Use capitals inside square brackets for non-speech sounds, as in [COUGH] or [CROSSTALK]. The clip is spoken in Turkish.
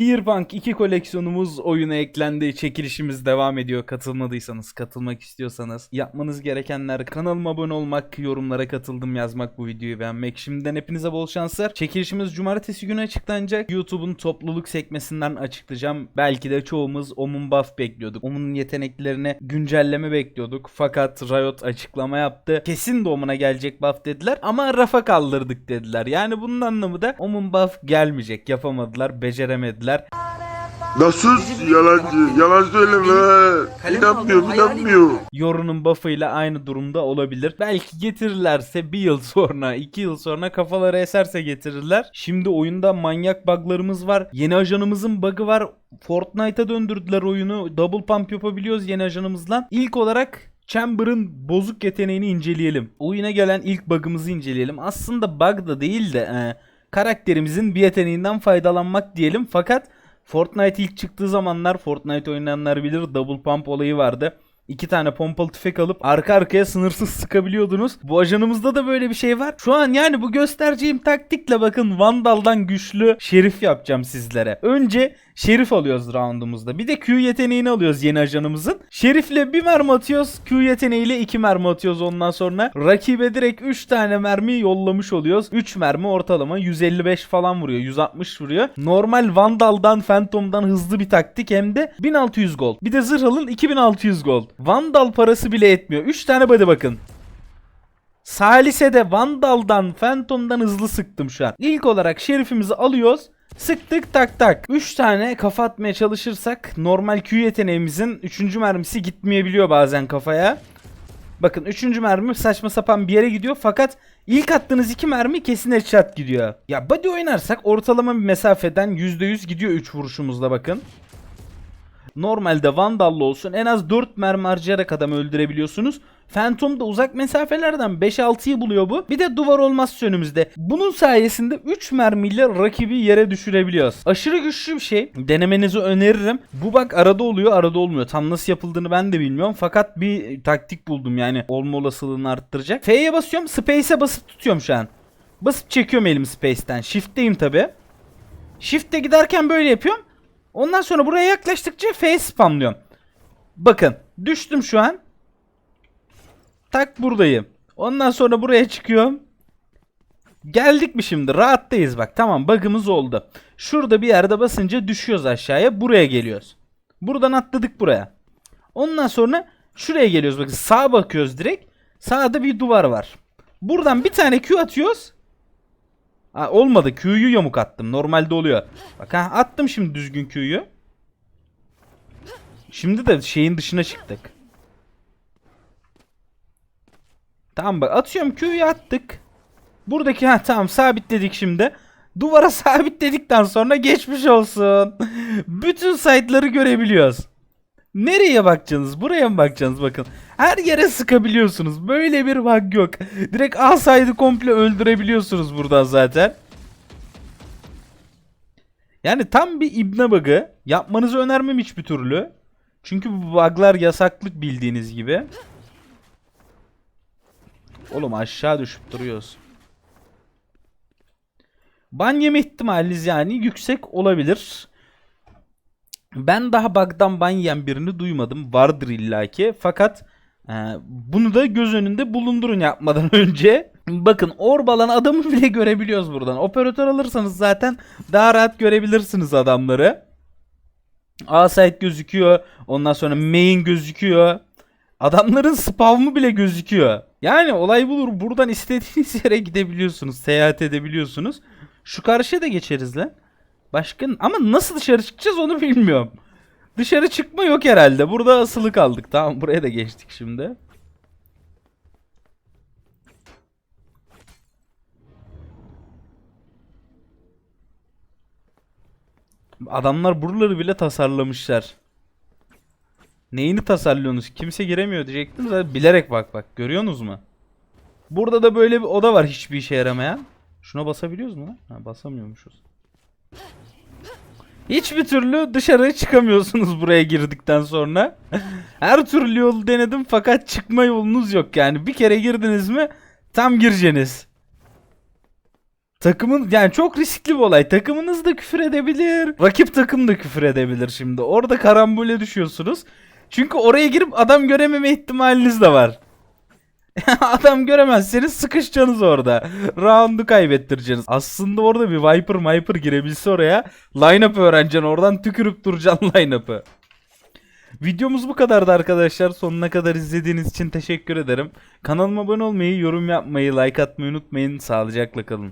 Gearpunk 2 koleksiyonumuz oyuna eklendi. Çekilişimiz devam ediyor. Katılmadıysanız, katılmak istiyorsanız yapmanız gerekenler kanalıma abone olmak, yorumlara katıldım yazmak, bu videoyu beğenmek. Şimdiden hepinize bol şanslar. Çekilişimiz cumartesi günü açıklanacak. YouTube'un topluluk sekmesinden açıklayacağım. Belki de çoğumuz Omun buff bekliyorduk. Omun'un yeteneklerine güncelleme bekliyorduk. Fakat Riot açıklama yaptı. Kesin de gelecek buff dediler ama rafa kaldırdık dediler. Yani bunun anlamı da Omun buff gelmeyecek. Yapamadılar, beceremediler. Nasıl yalancı? Yalan söyleme. İnanmıyor, inanmıyor. Yoru'nun buff'ıyla aynı durumda olabilir. Belki getirirlerse bir yıl sonra, iki yıl sonra kafaları eserse getirirler. Şimdi oyunda manyak buglarımız var. Yeni ajanımızın bug'ı var. Fortnite'a döndürdüler oyunu. Double pump yapabiliyoruz yeni ajanımızla. İlk olarak Chamber'ın bozuk yeteneğini inceleyelim. Oyuna gelen ilk bug'ımızı inceleyelim. Aslında bug da değil de e, karakterimizin bir yeteneğinden faydalanmak diyelim. Fakat Fortnite ilk çıktığı zamanlar Fortnite oynayanlar bilir double pump olayı vardı. İki tane pompalı tüfek alıp arka arkaya sınırsız sıkabiliyordunuz. Bu ajanımızda da böyle bir şey var. Şu an yani bu göstereceğim taktikle bakın Vandal'dan güçlü şerif yapacağım sizlere. Önce şerif alıyoruz roundumuzda. Bir de Q yeteneğini alıyoruz yeni ajanımızın. Şerifle bir mermi atıyoruz. Q yeteneğiyle iki mermi atıyoruz ondan sonra. Rakibe direkt 3 tane mermi yollamış oluyoruz. 3 mermi ortalama 155 falan vuruyor. 160 vuruyor. Normal Vandal'dan Phantom'dan hızlı bir taktik hem de 1600 gold. Bir de zırh alın 2600 gold. Vandal parası bile etmiyor. 3 tane body bakın. Salise'de Vandal'dan Phantom'dan hızlı sıktım şu an. İlk olarak şerifimizi alıyoruz. Sıktık tak tak. 3 tane kafa atmaya çalışırsak normal Q yeteneğimizin 3. mermisi gitmeyebiliyor bazen kafaya. Bakın 3. mermi saçma sapan bir yere gidiyor fakat ilk attığınız 2 mermi kesin headshot gidiyor. Ya body oynarsak ortalama bir mesafeden %100 gidiyor 3 vuruşumuzda bakın. Normalde Vandal'lı olsun en az 4 mermi harcayarak adamı öldürebiliyorsunuz. Phantom'da uzak mesafelerden 5-6'yı buluyor bu. Bir de duvar olmazsa önümüzde. Bunun sayesinde 3 mermiyle rakibi yere düşürebiliyoruz. Aşırı güçlü bir şey. Denemenizi öneririm. Bu bak arada oluyor arada olmuyor. Tam nasıl yapıldığını ben de bilmiyorum. Fakat bir taktik buldum yani olma olasılığını arttıracak. F'ye basıyorum. Space'e basıp tutuyorum şu an. Basıp çekiyorum elimi Space'ten. Shift'teyim tabi. Shift'te giderken böyle yapıyorum. Ondan sonra buraya yaklaştıkça F spamlıyorum. Bakın düştüm şu an. Tak buradayım. Ondan sonra buraya çıkıyorum. Geldik mi şimdi? Rahattayız bak. Tamam bug'ımız oldu. Şurada bir yerde basınca düşüyoruz aşağıya. Buraya geliyoruz. Buradan atladık buraya. Ondan sonra şuraya geliyoruz. Bakın sağa bakıyoruz direkt. Sağda bir duvar var. Buradan bir tane Q atıyoruz. Ha, olmadı. Q'yu yamuk attım. Normalde oluyor. Bak ha attım şimdi düzgün Q'yu. Şimdi de şeyin dışına çıktık. Tamam bak atıyorum Q'yu attık. Buradaki ha tamam sabitledik şimdi. Duvara [LAUGHS] sabitledikten sonra geçmiş olsun. Bütün site'ları görebiliyoruz. Nereye bakacaksınız? Buraya mı bakacaksınız bakın. Her yere sıkabiliyorsunuz. Böyle bir bug yok. Direkt A side'ı komple öldürebiliyorsunuz buradan zaten. Yani tam bir ibne bug'ı. Yapmanızı önermem hiçbir türlü. Çünkü bu bug'lar yasaklık bildiğiniz gibi. Oğlum aşağı düşüp duruyoruz. Ban yeme ihtimaliniz yani yüksek olabilir. Ben daha bug'dan ban yiyen birini duymadım. Vardır illaki. Fakat e, bunu da göz önünde bulundurun yapmadan [LAUGHS] önce. Bakın orbalan adamı bile görebiliyoruz buradan. Operatör alırsanız zaten daha rahat görebilirsiniz adamları. A gözüküyor. Ondan sonra main gözüküyor. Adamların spawn'u bile gözüküyor. Yani olay bulur. Buradan istediğiniz yere gidebiliyorsunuz. Seyahat edebiliyorsunuz. Şu karşıya da geçeriz lan. Başka ama nasıl dışarı çıkacağız onu bilmiyorum. Dışarı çıkma yok herhalde. Burada asılı kaldık. Tamam buraya da geçtik şimdi. Adamlar buraları bile tasarlamışlar. Neyini tasarlıyorsunuz? Kimse giremiyor diyecektim de bilerek bak bak. Görüyorsunuz mu? Burada da böyle bir oda var hiçbir işe yaramayan. Şuna basabiliyoruz mu? Ha, basamıyormuşuz. Hiçbir türlü dışarı çıkamıyorsunuz buraya girdikten sonra. [LAUGHS] Her türlü yolu denedim fakat çıkma yolunuz yok yani. Bir kere girdiniz mi tam gireceğiniz. Takımın yani çok riskli bir olay. Takımınız da küfür edebilir. Rakip takım da küfür edebilir şimdi. Orada karambole düşüyorsunuz. Çünkü oraya girip adam görememe ihtimaliniz de var. [LAUGHS] adam göremezseniz sıkışacaksınız orada. Round'u kaybettireceksiniz. Aslında orada bir Viper Viper girebilse oraya line-up öğreneceksin. Oradan tükürüp duracaksın [LAUGHS] line-up'ı. Videomuz bu kadardı arkadaşlar. Sonuna kadar izlediğiniz için teşekkür ederim. Kanalıma abone olmayı, yorum yapmayı, like atmayı unutmayın. Sağlıcakla kalın.